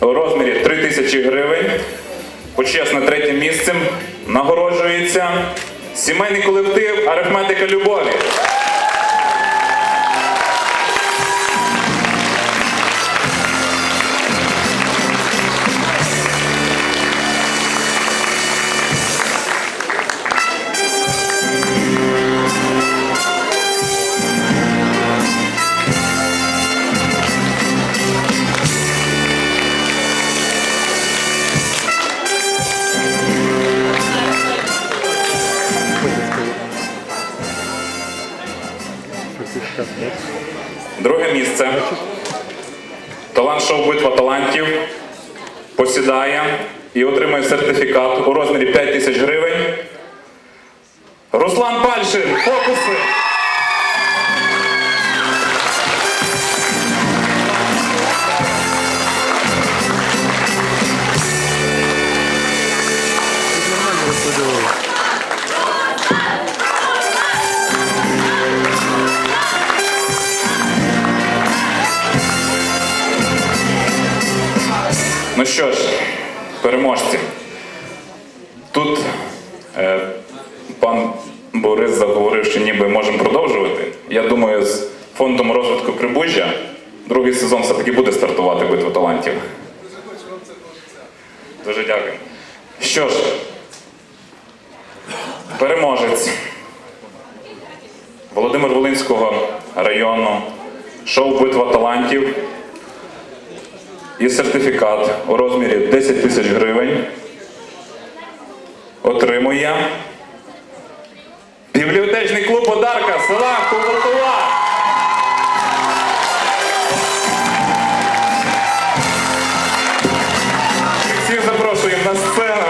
у розмірі 3 тисячі гривень. Почесне третім місцем нагороджується сімейний колектив Арифметика Любові. Друге місце. Талант шоу Битва талантів посідає і отримує сертифікат у розмірі 5 тисяч гривень. Руслан Пальшин, фокуси. Ну що ж, переможці. Тут е, пан Борис заговорив, що ніби можемо продовжувати. Я думаю, з фондом розвитку Прибужжя другий сезон все-таки буде стартувати битва талантів. Дуже дякую. Що ж, переможець Володимир Волинського району, шоу Битва талантів і сертифікат у розмірі 10 тисяч гривень отримує бібліотечний клуб Одарка села Кувартова. Всіх запрошуємо на сцену.